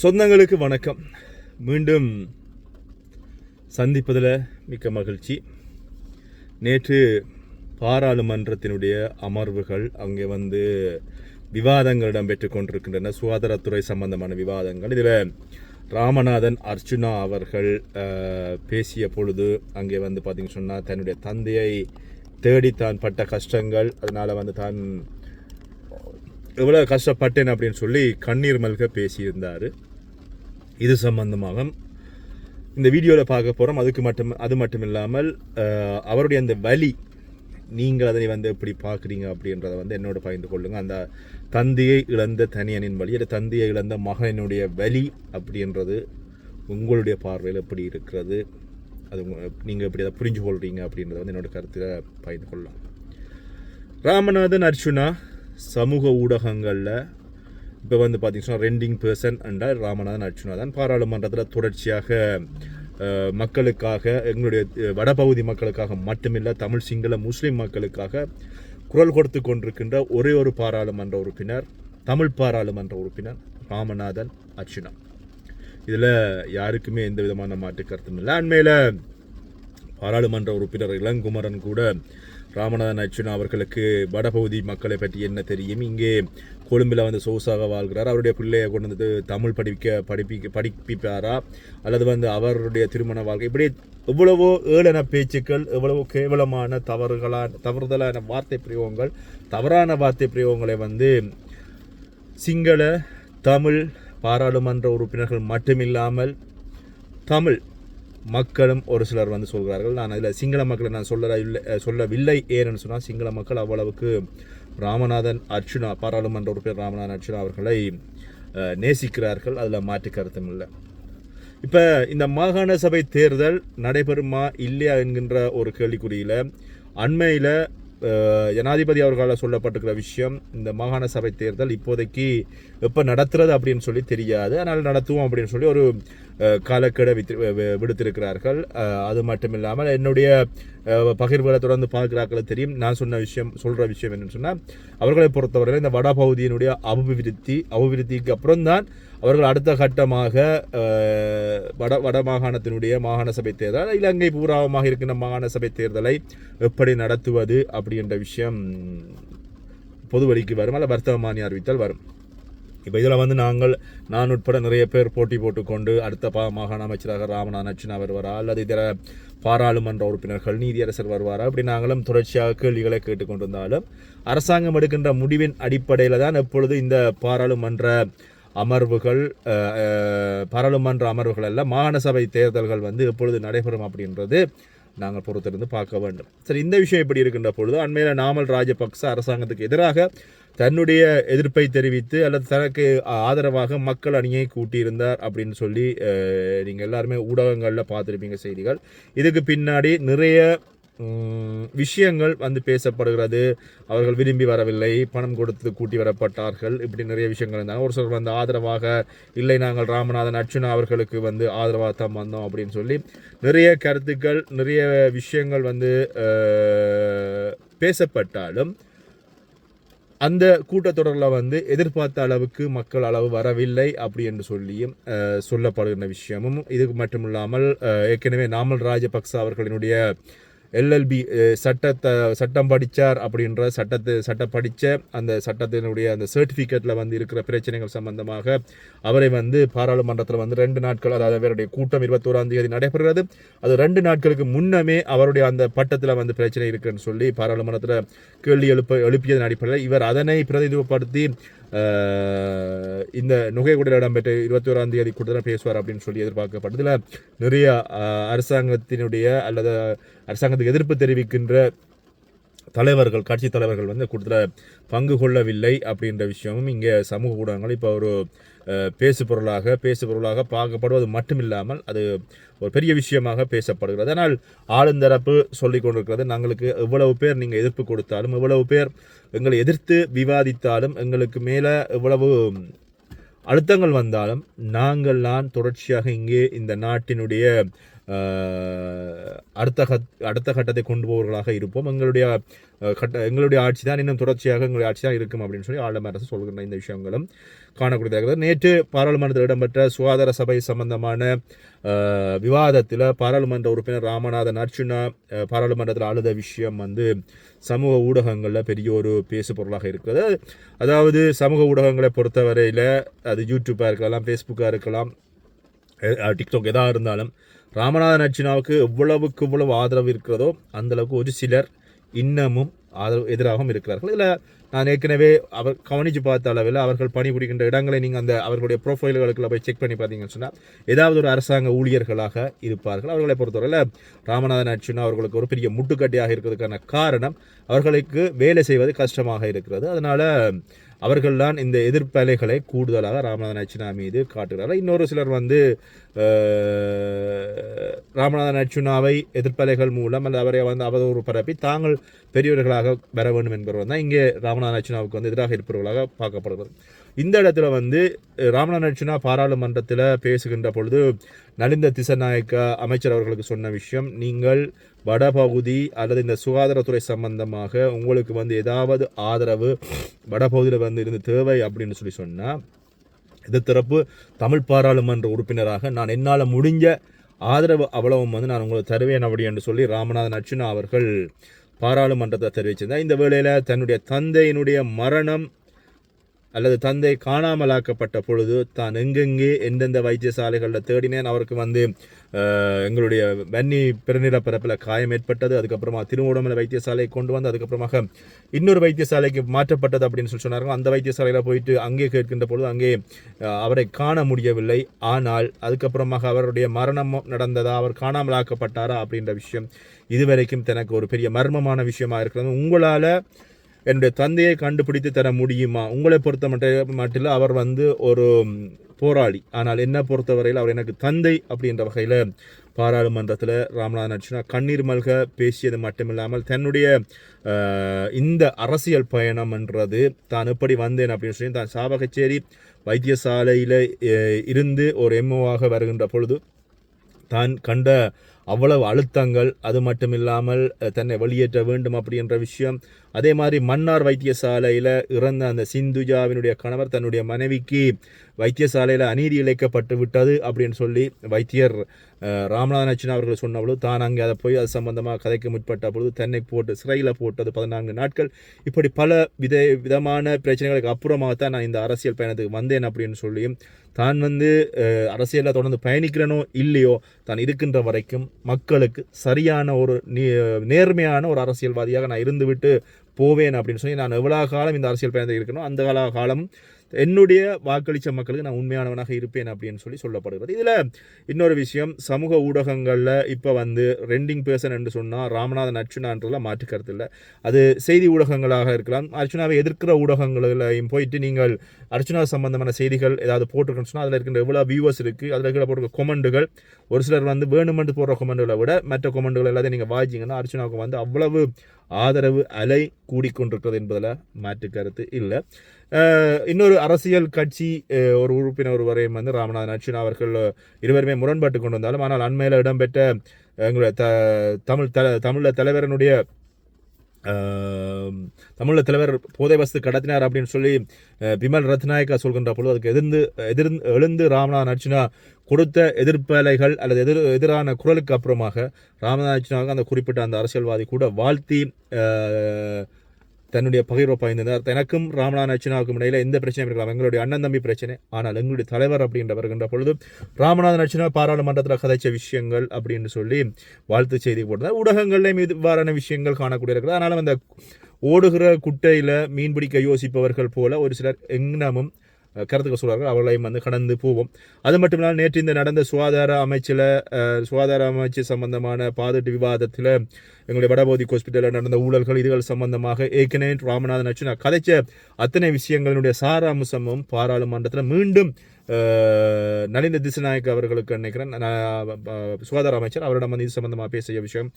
சொந்தங்களுக்கு வணக்கம். மீண்டும் சந்திப்பதில் மிக்க மகிழ்ச்சி. நேற்று பாராளுமன்றத்தினுடைய அமர்வுகள் அங்கே வந்து விவாதங்கள் இடம்பெற்றுக் கொண்டிருக்கின்றன. சுகாதாரத்துறை சம்பந்தமான விவாதங்கள். இதில் ராமநாதன் அர்ச்சுனா அவர்கள் பேசிய பொழுது அங்கே வந்து பார்த்திங்க சொன்னால் தன்னுடைய தந்தையை தேடி தான் பட்ட கஷ்டங்கள். அதனால் வந்து தான் எவ்வளோ கஷ்டப்பட்டேன் அப்படின்னு சொல்லி கண்ணீர் மல்க பேசியிருந்தார். இது சம்பந்தமாக இந்த வீடியோவில் பார்க்க போகிறோம் அதுக்கு மட்டும் அது மட்டும் இல்லாமல் அவருடைய அந்த வலி நீங்கள் அதனை வந்து எப்படி பார்க்குறீங்க அப்படின்றத வந்து என்னோட பகிர்ந்து கொள்ளுங்கள் அந்த தந்தையை இழந்த தனியனின் வழி அல்லது தந்தையை இழந்த மகனினுடைய வலி அப்படின்றது உங்களுடைய பார்வையில் எப்படி இருக்கிறது? அது நீங்கள் எப்படி அதை புரிஞ்சு கொள்கிறீங்க அப்படின்றத வந்து என்னோட கருத்தில் பகிர்ந்து கொள்ளலாம். ராமநாதன் அர்ஜுனா சமூக ஊடகங்களில் இப்போ வந்து பார்த்தீங்கன்னா ரெண்டிங் பர்சன் என்றால் ராமநாதன் அர்ச்சுனா தான் பாராளுமன்றத்தில் தொடர்ச்சியாக மக்களுக்காக எங்களுடைய வடபகுதி மக்களுக்காக மட்டுமில்லை தமிழ் சிங்கள முஸ்லீம் மக்களுக்காக குரல் கொடுத்து கொண்டிருக்கின்ற ஒரே ஒரு பாராளுமன்ற உறுப்பினர் தமிழ் பாராளுமன்ற உறுப்பினர் ராமநாதன் அர்ச்சுனா இதில் யாருக்குமே எந்த விதமான மாற்று கருத்தும் இல்லை. அண்மையில் பாராளுமன்ற உறுப்பினர் இளங்குமரன் கூட ராமநாதன் அர்ச்சுனா அவர்களுக்கு வடபகுதி மக்களை பற்றி என்ன தெரியும்? இங்கே கொழும்பில் வந்து சொகுசாக வாழ்கிறார். அவருடைய பிள்ளையை கொண்டு வந்து தமிழ் படிக்க படிப்பிக்க படிப்பிப்பாரா? அல்லது வந்து அவருடைய திருமண வாழ்க்கை? இப்படி எவ்வளவோ ஏளன பேச்சுக்கள் எவ்வளவோ கேவலமான தவறுகளான தவறுதலான வார்த்தை பிரயோகங்கள் தவறான வார்த்தை பிரயோகங்களை வந்து சிங்கள தமிழ் பாராளுமன்ற உறுப்பினர்கள் மட்டுமில்லாமல் தமிழ் மக்களும் ஒரு சிலர் வந்து சொல்கிறார்கள். நான் அதில் சிங்கள மக்களை நான் சொல்ல இல்லை சொல்லவில்லை. ஏன்னு சொன்னால் சிங்கள மக்கள் அவ்வளவுக்கு ராமநாதன் அர்ச்சுனா பாராளுமன்ற உறுப்பினர் ராமநாதன் அர்ச்சுனா அவர்களை நேசிக்கிறார்கள். அதில் மாற்று கருத்தும் இல்லை. இப்போ இந்த மாகாண சபை தேர்தல் நடைபெறுமா இல்லையா என்கின்ற ஒரு கேள்விக்குறியில் அண்மையில் ஜனாதிபதி அவர்களால் சொல்லப்பட்டிருக்கிற விஷயம் இந்த மாகாண சபை தேர்தல் இப்போதைக்கு எப்போ நடத்துறது அப்படின்னு சொல்லி தெரியாது. ஆனால் நடத்துவோம் அப்படின்னு சொல்லி ஒரு காலக்கெடு வித்து விடுத்திருக்கிறார்கள். அது மட்டும் இல்லாமல் என்னுடைய பகிர்வுகளை தொடர்ந்து பார்க்கிறார்கள் தெரியும். நான் சொன்ன விஷயம் சொல்கிற விஷயம் என்னன்னு சொன்னால் அவர்களை பொறுத்தவரையில் இந்த வடபகுதியினுடைய அபிவிருத்தி அபிவிருத்திக்கு அப்புறம்தான் அவர்கள் அடுத்த கட்டமாக வட வட மாகாணத்தினுடைய மாகாண சபை தேர்தல் இலங்கை பூராவமாக இருக்கின்ற மாகாண சபை தேர்தலை எப்படி நடத்துவது அப்படின்ற விஷயம் பொது வழிக்கு வரும் அல்ல வர்த்தமானி அறிவித்தல் வரும். இப்போ இதில் வந்து நாங்கள் நான் உட்பட நிறைய பேர் போட்டி போட்டுக்கொண்டு அடுத்த பா மாகாண அமைச்சராக ராமநாதன் அர்ச்சுனா வருவாரா? அல்லது இதர பாராளுமன்ற உறுப்பினர்கள் நீதியரசர் வருவாரா? இப்படி நாங்களும் தொடர்ச்சியாக கேள்விகளை கேட்டுக்கொண்டிருந்தாலும் அரசாங்கம் எடுக்கின்ற முடிவின் அடிப்படையில் தான் எப்பொழுது இந்த பாராளுமன்ற அமர்வுகள் பாராளுமன்ற அமர்வுகள் அல்ல மாகாண சபை தேர்தல்கள் வந்து எப்பொழுது நடைபெறும் அப்படின்றது நாங்கள் பொறுத்திருந்து பார்க்க வேண்டும். சரி இந்த விஷயம் எப்படி இருக்கின்ற பொழுது அண்மையில் நாமல் ராஜபக்ச அரசாங்கத்துக்கு எதிராக தன்னுடைய எதிர்ப்பை தெரிவித்து அல்லது தனக்கு ஆதரவாக மக்கள் அணியை கூட்டியிருந்தார் அப்படின்னு சொல்லி நீங்கள் எல்லாருமே ஊடகங்களில் பார்த்துருப்பீங்க செய்திகள். இதுக்கு பின்னாடி நிறைய விஷயங்கள் வந்து பேசப்படுகிறது. அவர்கள் விரும்பி வரவில்லை. பணம் கொடுத்து கூட்டி வரப்பட்டார்கள். இப்படி நிறைய விஷயங்கள் இருந்தாங்க. ஒரு சிலர் வந்து ஆதரவாக இல்லை நாங்கள் ராமநாதன் அர்ச்சுனா அவர்களுக்கு வந்து ஆதரவாக தான் வந்தோம் அப்படின்னு சொல்லி நிறைய கருத்துக்கள் நிறைய விஷயங்கள் வந்து பேசப்பட்டாலும் அந்த கூட்டத்தொடரில் வந்து எதிர்பார்த்த அளவுக்கு மக்கள் அளவு வரவில்லை அப்படி என்று சொல்லியும் சொல்லப்படுகின்ற விஷயமும். இது மட்டுமில்லாமல் இல்லாமல் ஏற்கனவே நாமல் ராஜபக்ச அவர்களினுடைய எல்எல்பி சட்டத்தை சட்டம் படித்தார் அப்படின்ற சட்டத்தை சட்டம் படித்த அந்த சட்டத்தினுடைய அந்த சர்டிஃபிகேட்டில் வந்து இருக்கிற பிரச்சனைகள் சம்பந்தமாக அவரை வந்து பாராளுமன்றத்தில் வந்து ரெண்டு நாட்கள் அதாவது அவருடைய கூட்டம் இருபத்தோராம் தேதி நடைபெறுகிறது. அது ரெண்டு நாட்களுக்கு முன்னமே அவருடைய அந்த பட்டத்தில் வந்து பிரச்சனை இருக்குன்னு சொல்லி பாராளுமன்றத்தில் கேள்வி எழுப்ப எழுப்பியதன் அடிப்படையில் இவர் அதனை பிரதிநிதிப்படுத்தி இந்த நுகைகுடியில் இடம்பெற்ற இருபத்தி ஓராம் தேதி கூட்டத்தில் பேசுவார் அப்படின்னு சொல்லி எதிர்பார்க்கப்பட்டதில் நிறைய அரசாங்கத்தினுடைய அல்லது அரசாங்கத்துக்கு எதிர்ப்பு தெரிவிக்கின்ற தலைவர்கள் கட்சி தலைவர்கள் வந்து கூட்டத்தில் பங்கு கொள்ளவில்லை அப்படின்ற விஷயமும் இங்கே சமூக ஊடகங்கள் இப்போ ஒரு பேசுபொருளாக பேசு பொருளாக பேசு பொருளாக பார்க்கப்படுவது மட்டுமில்லாமல் அது ஒரு பெரிய விஷயமாக பேசப்படுகிறது. ஆனால் ஆளுந்தரப்பு சொல்லிக் கொண்டிருக்கிறது நாங்களுக்கு எவ்வளவு பேர் நீங்கள் எதிர்ப்பு கொடுத்தாலும் எவ்வளவு பேர் எங்களை எதிர்த்து விவாதித்தாலும் எங்களுக்கு மேலே எவ்வளவு அழுத்தங்கள் வந்தாலும் நாங்கள் நான் தொடர்ச்சியாக இங்கே இந்த நாட்டினுடைய அடுத்த அடுத்த கட்டத்தை கொண்டு போவர்களாக இருப்போம். எங்களுடைய கட்ட எங்களுடைய ஆட்சி தான் இன்னும் தொடர்ச்சியாக எங்களுடைய ஆட்சி தான் இருக்கும் அப்படின்னு சொல்லி ஆளுநர் அரசு சொல்கின்ற இந்த விஷயங்களும் காணக்கூடியதாக இருக்குது. நேற்று பாராளுமன்றத்தில் இடம்பெற்ற சுகாதார சபை சம்பந்தமான விவாதத்தில் பாராளுமன்ற உறுப்பினர் ராமநாதன் அர்ச்சுனா பாராளுமன்றத்தில் அழுத விஷயம் வந்து சமூக ஊடகங்களில் பெரிய ஒரு பேசு பொருளாக இருக்கிறது அதாவது சமூக ஊடகங்களை பொறுத்தவரையில் அது யூடியூப்பாக இருக்கலாம் ஃபேஸ்புக்காக இருக்கலாம் டிக்டாக் எதாக இருந்தாலும் ராமநாதன் அர்ஜுனாவுக்கு எவ்வளவுக்கு எவ்வளவு ஆதரவு இருக்கிறதோ அந்த அளவுக்கு ஒரு சிலர் இன்னமும் ஆதரவு எதிராகவும் இருக்கிறார்கள். இதில் நான் ஏற்கனவே அவர் கவனித்து பார்த்த அளவில் அவர்கள் பணிபுரிகின்ற இடங்களை நீங்கள் அந்த அவர்களுடைய ப்ரொஃபைல்களுக்குள்ள போய் செக் பண்ணி பார்த்தீங்கன்னு சொன்னால் ஏதாவது ஒரு அரசாங்க ஊழியர்களாக இருப்பார்கள். அவர்களை பொறுத்தவரையில் ராமநாதன் அர்ஜுனா அவர்களுக்கு ஒரு பெரிய முட்டுக்கட்டையாக இருக்கிறதுக்கான காரணம் அவர்களுக்கு வேலை செய்வது கஷ்டமாக இருக்கிறது. அதனால் அவர்கள்தான் இந்த எதிர்ப்பலைகளை கூடுதலாக ராமநாதன் அர்ச்சுனா மீது காட்டுகிறார்கள். இன்னொரு சிலர் வந்து ராமநாதன் அர்ச்சுனாவை எதிர்ப்பலைகள் மூலம் அல்லது அவரை வந்து அவதூறு பரப்பி தாங்கள் பெரியவர்களாக வர வேண்டும் என்பவர்கள் தான் இங்கே ராமநாதன் அர்ச்சுனாவுக்கு வந்து எதிராக இருப்பவர்களாக பார்க்கப்படுகிறது. இந்த இடத்துல வந்து ராமநாதனா பாராளுமன்றத்தில் பேசுகின்ற பொழுது நலிந்த திசநாயக்க அமைச்சர் அவர்களுக்கு சொன்ன விஷயம் நீங்கள் வடபகுதி அல்லது இந்த சுகாதாரத்துறை சம்பந்தமாக உங்களுக்கு வந்து ஏதாவது ஆதரவு வடபகுதியில் வந்து இருந்து தேவை அப்படின்னு சொல்லி சொன்னால் எதிர்த்தரப்பு தமிழ் பாராளுமன்ற உறுப்பினராக நான் என்னால் முடிஞ்ச ஆதரவு அவ்வளவும் வந்து நான் உங்களுக்கு தருவேன் அப்படி என்று சொல்லி ராமநாதன் அர்ச்சுனா அவர்கள் பாராளுமன்றத்தை தெரிவிச்சிருந்தார். இந்த வேளையில் தன்னுடைய தந்தையினுடைய மரணம் அல்லது தந்தை காணாமலாக்கப்பட்ட பொழுது தான் எங்கெங்கே எந்தெந்த வைத்தியசாலைகளில் தேடினேன் அவருக்கு வந்து எங்களுடைய வன்னி பெருநிலப்பரப்பில் காயம் ஏற்பட்டது அதுக்கப்புறமா திருவோடமலை வைத்தியசாலை கொண்டு வந்து அதுக்கப்புறமாக இன்னொரு வைத்தியசாலைக்கு மாற்றப்பட்டது அப்படின்னு சொல்லி சொன்னார்கள். அந்த வைத்தியசாலையில் போயிட்டு அங்கே கேட்கின்ற பொழுது அங்கே அவரை காண முடியவில்லை. ஆனால் அதுக்கப்புறமாக அவருடைய மரணம் நடந்ததா அவர் காணாமலாக்கப்பட்டாரா அப்படின்ற விஷயம் இதுவரைக்கும் தனக்கு ஒரு பெரிய மர்மமான விஷயமா இருக்கிறது. உங்களால் என்னுடைய தந்தையை கண்டுபிடித்து தர முடியுமா? உங்களை பொறுத்த மட்டும் மட்டில் அவர் வந்து ஒரு போராளி. ஆனால் என்ன பொறுத்தவரையில் அவர் எனக்கு தந்தை அப்படின்ற வகையில் பாராளுமன்றத்தில் ராமநாதன் அர்ச்சனா கண்ணீர் மல்க பேசியது மட்டுமில்லாமல் தன்னுடைய இந்த அரசியல் பயணம் என்றது தான் எப்படி வந்தேன் அப்படின்னு சொல்லி தான் சாவகச்சேரி வைத்தியசாலையில் இருந்து ஒரு எம்ஓவாக வருகின்ற பொழுது தான் கண்ட அவ்வளவு அழுத்தங்கள் அது மட்டுமில்லாமல் தன்னை வெளியேற்ற வேண்டும் அப்படின்ற விஷயம். அதே மாதிரி மன்னார் வைத்தியசாலையில் இறந்த அந்த சிந்துஜாவினுடைய கணவர் தன்னுடைய மனைவிக்கு வைத்தியசாலையில் அநீதி இழைக்கப்பட்டு விட்டது அப்படின்னு சொல்லி வைத்தியர் ராமநாதன் அவர்கள் சொன்ன பொழுது தான் அங்கே அதை போய் அது சம்பந்தமாக கதைக்கு முற்பட்ட பொழுது தன்னை போட்டு சிறையில் போட்டது பதினான்கு நாட்கள். இப்படி பல வித விதமான பிரச்சனைகளுக்கு அப்புறமாகத்தான் நான் இந்த அரசியல் பயணத்துக்கு வந்தேன் அப்படின்னு சொல்லியும் தான் வந்து அரசியலில் தொடர்ந்து பயணிக்கிறனோ இல்லையோ தான் இருக்கின்ற வரைக்கும் மக்களுக்கு சரியான ஒரு நேர்மையான ஒரு அரசியல்வாதியாக நான் இருந்துவிட்டு போவேன் அப்படின்னு சொல்லி நான் எவ்வளோ காலம் இந்த அரசியல் பயணத்தில் இருக்கணும் அந்த கால காலம் என்னுடைய வாக்களித்த மக்களுக்கு நான் உண்மையானவனாக இருப்பேன் அப்படின்னு சொல்லி சொல்லப்படுகிறது. இதில் இன்னொரு விஷயம் சமூக ஊடகங்களில் இப்போ வந்து ரெண்டிங் பேர்சன் என்று சொன்னால் ராமநாதன் அர்ச்சுனான்றதுல மாற்று கருத்து இல்லை. அது செய்தி ஊடகங்களாக இருக்கலாம். அர்ச்சுனாவை எதிர்க்கிற ஊடகங்களையும் போயிட்டு நீங்கள் அர்ச்சுனா சம்பந்தமான செய்திகள் ஏதாவது போட்டிருக்கணும்னு சொன்னால் அதில் இருக்கின்ற எவ்வளோ வியூவர்ஸ் இருக்குது அதில் இருக்கிற போடுற கொமெண்டுகள் ஒரு சிலர் வந்து வேணுமென்று போடுற கொமெண்டுகளை விட மற்ற கொமெண்டுகள் எல்லாத்தையும் நீங்கள் வாய்ச்சிங்கன்னா அர்ச்சுனாவுக்கு வந்து அவ்வளவு ஆதரவு அலை கூடிக்கொண்டிருக்கிறது என்பதில் மாற்று கருத்து இல்லை. இன்னொரு அரசியல் கட்சி ஒரு உறுப்பினர் ஒருவரையும் வந்து ராமநாதன் அர்ச்சுனா அவர்கள் இருவருமே முரண்பட்டு கொண்டு வந்தாலும் ஆனால் அண்மையில் இடம்பெற்ற எங்களுடைய த தமிழ் த தமிழில் தலைவரனுடைய தமிழில் தலைவர் போதை வஸ்து கடத்தினார் அப்படின்னு சொல்லி விமல் பிமல் ரத்நாயக்கா சொல்கின்ற பொழுது அதுக்கு எதிர்ந்து எதிர்ந்து எழுந்து ராமநாத் அர்ச்சுனா கொடுத்த எதிர்ப்பலைகள் அல்லது எதிர் எதிரான குரலுக்கு அப்புறமாக ராமநாத் அர்ச்சுனாவுக்கு அந்த குறிப்பிட்ட அந்த அரசியல்வாதி கூட வாழ்த்தி தன்னுடைய பகிர்வை பயந்திருந்தார். எனக்கும் ராமநாதன் நச்சினாவுக்கும் இடையில எந்த பிரச்சனையும் இருக்கலாம். எங்களுடைய அண்ணன் தம்பி பிரச்சனை. ஆனால் எங்களுடைய தலைவர் அப்படின்ற வருகின்ற பொழுது ராமநாத நச்சினா பாராளுமன்றத்தில் கதைச்ச விஷயங்கள் அப்படின்னு சொல்லி வாழ்த்து செய்தி போட்டிருந்தார். ஊடகங்கள்லேயும் இவ்வாறான விஷயங்கள் காணக்கூடிய இருக்கிறது ஆனாலும் அந்த ஓடுகிற குட்டையில் மீன் பிடிக்க யோசிப்பவர்கள் போல ஒரு சிலர் எங்கனமும் கருத்துக்க கருத்துக்கள் அவர்களையும் வந்து கடந்து போவோம். அது மட்டும் இல்லாமல் நேற்று இந்த நடந்த சுகாதார அமைச்சில் சுகாதார அமைச்சு சம்பந்தமான பாதுட்டு விவாதத்தில் எங்களுடைய வடபோதி ஹாஸ்பிட்டலில் நடந்த ஊழல்கள் இதுகள் சம்பந்தமாக ஏற்கனவே ராமநாதன் அச்சு நான் கதைச்ச அத்தனை விஷயங்களுடைய சாராம்சமும் பாராளுமன்றத்தில் மீண்டும் நளின திசுநாயக் அவர்களுக்கு நினைக்கிறேன் சுகாதார அமைச்சர் அவரிடம் வந்து இது சம்பந்தமாக பேசிய விஷயம்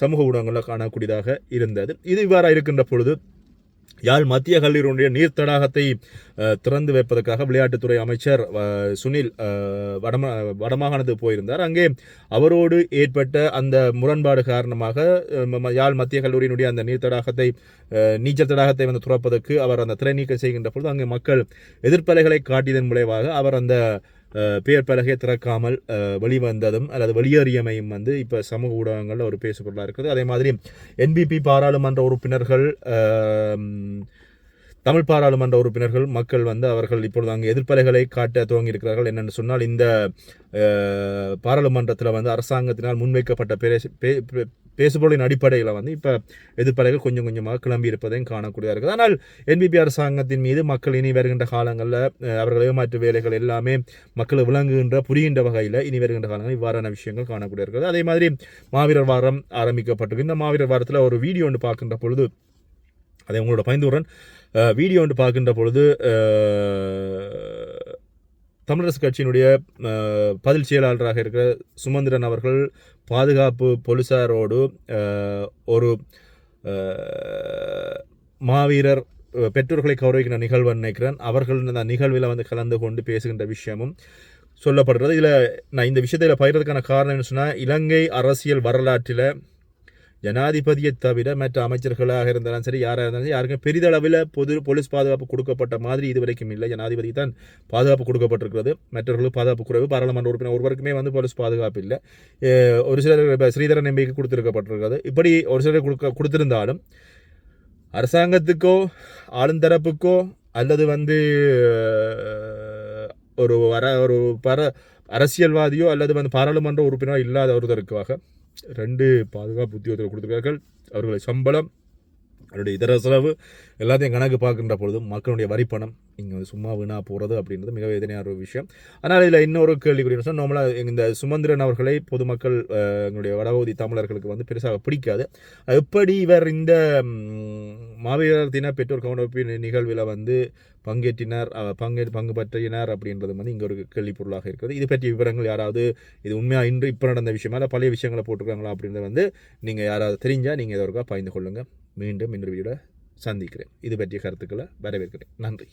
சமூக ஊடகங்களில் காணக்கூடியதாக இருந்தது. இது இவ்வாறாக இருக்கின்ற பொழுது யாழ் மத்திய கல்லூரியுடைய நீர் தடாகத்தை திறந்து வைப்பதற்காக விளையாட்டுத்துறை அமைச்சர் சுனில் வடமா வடமாகாணத்துக்கு போயிருந்தார். அங்கே அவரோடு ஏற்பட்ட அந்த முரண்பாடு காரணமாக ம- யாழ் மத்திய கல்லூரியினுடைய அந்த நீர் தடாகத்தை நீச்சல் தடாகத்தை வந்து துறப்பதற்கு அவர் அந்த திரை நீக்கம் செய்கின்ற பொழுது அங்கே மக்கள் எதிர்ப்பலைகளை காட்டியதன் விளைவாக அவர் அந்த பேர் பலகை திறக்காமல் வெளிவந்ததும் அல்லது வெளியேறியமையும் வந்து இப்போ சமூக ஊடகங்களில் ஒரு பேசுபொருளாக இருக்குது. அதே மாதிரி என்பிபி பாராளுமன்ற உறுப்பினர்கள் தமிழ் பாராளுமன்ற உறுப்பினர்கள் மக்கள் வந்து அவர்கள் இப்பொழுது அங்கே எதிர்ப்பலைகளை காட்ட துவங்கி இருக்கிறார்கள் என்னென்னு சொன்னால் இந்த பாராளுமன்றத்தில் வந்து அரசாங்கத்தினால் முன்வைக்கப்பட்ட பேசு பே- பேசுபொருளின் அடிப்படையில் வந்து இப்போ எதிர்ப்படைகள் கொஞ்சம் கொஞ்சமாக கிளம்பி இருப்பதையும் காணக்கூடியதாக இருக்குது. ஆனால் என்பிபி அரசாங்கத்தின் மீது மக்கள் இனி வருகின்ற காலங்களில் அவர்கள் ஏமாற்று வேலைகள் எல்லாமே மக்கள் விளங்குகின்ற புரிகின்ற வகையில் இனி வருகின்ற காலங்களில் இவ்வாறான விஷயங்கள் காணக்கூடிய இருக்கிறது அதே மாதிரி மாவீரர் வாரம் ஆரம்பிக்கப்பட்டிருக்கு. இந்த மாவீரர் வாரத்தில் ஒரு வீடியோ ஒன்று பார்க்கின்ற பொழுது அதை உங்களோட பயந்துடன் வீடியோ ஒன்று பார்க்கின்ற பொழுது தமிழரசு கட்சியினுடைய பதில் செயலாளராக இருக்கிற சுமந்திரன் அவர்கள் பாதுகாப்பு போலீஸாரோடு ஒரு மாவீரர் பெற்றோர்களை கௌரவிக்கிற நிகழ்வு நினைக்கிறேன் அவர்கள் அந்த நிகழ்வில் வந்து கலந்து கொண்டு பேசுகின்ற விஷயமும் சொல்லப்படுறது இதில் நான் இந்த விஷயத்தில் பயிரதுக்கான காரணம் என்ன சொன்னால் இலங்கை அரசியல் வரலாற்றில் ஜனாதிபதியை தவிர மற்ற அமைச்சர்களாக இருந்தாலும் சரி யாராக இருந்தாலும் சரி யாருக்கும் பெரிதளவில் பொது போலீஸ் பாதுகாப்பு கொடுக்கப்பட்ட மாதிரி இது வரைக்கும் இல்லை. ஜனாதிபதி தான் பாதுகாப்பு கொடுக்கப்பட்டிருக்கிறது. மற்றவர்களுக்கு பாதுகாப்பு குறைவு பாராளுமன்ற உறுப்பினர் ஒருவருக்குமே வந்து போலீஸ் பாதுகாப்பு இல்லை. ஒரு சிலர் ஸ்ரீதர ஸ்ரீதரன் எம்பிக்கு கொடுத்துருக்கப்பட்டிருக்கிறது. இப்படி ஒரு சிலர் கொடுக்க கொடுத்திருந்தாலும் அரசாங்கத்துக்கோ ஆளுந்தரப்புக்கோ அல்லது வந்து ஒரு வர ஒரு பர அரசியல்வாதியோ அல்லது வந்து பாராளுமன்ற உறுப்பினரோ இல்லாத ஒருத்தருக்காக ரெண்டு பாதுகாப்பு உத்தியோகத்தில் கொடுத்துருக்கார்கள் அவர்களை சம்பளம் அவருடைய இதர செலவு எல்லாத்தையும் கணக்கு பார்க்கின்ற பொழுது மக்களுடைய வரிப்பணம் இங்கே வந்து சும்மா வீணாக போகிறது அப்படின்றது மிக வேதனையான ஒரு விஷயம். ஆனால் இதில் இன்னொரு கேள்விக்குரிய விஷயம் நார்மலாக இந்த சுமந்திரன் அவர்களை பொதுமக்கள் எங்களுடைய வடபகுதி தமிழர்களுக்கு வந்து பெருசாக பிடிக்காது. எப்படி இவர் இந்த மாவீரர் தின பெற்றோர் கவனப்பின் நிகழ்வில் வந்து பங்கேற்றினார் பங்கே பங்கு பற்றினார் அப்படின்றது வந்து இங்கே ஒரு கேள்வி பொருளாக இருக்கிறது. இது பற்றிய விவரங்கள் யாராவது இது உண்மையாக இன்று இப்போ நடந்த விஷயமா இல்லை பழைய விஷயங்களை போட்டிருக்காங்களா அப்படின்றத வந்து நீங்கள் யாராவது தெரிஞ்சால் நீங்கள் இதற்காக பயந்து கொள்ளுங்கள் மீண்டும் இன்னொரு வீடியோட சந்திக்கிறேன். இது பற்றிய கருத்துக்களை வரவேற்கிறேன். நன்றி.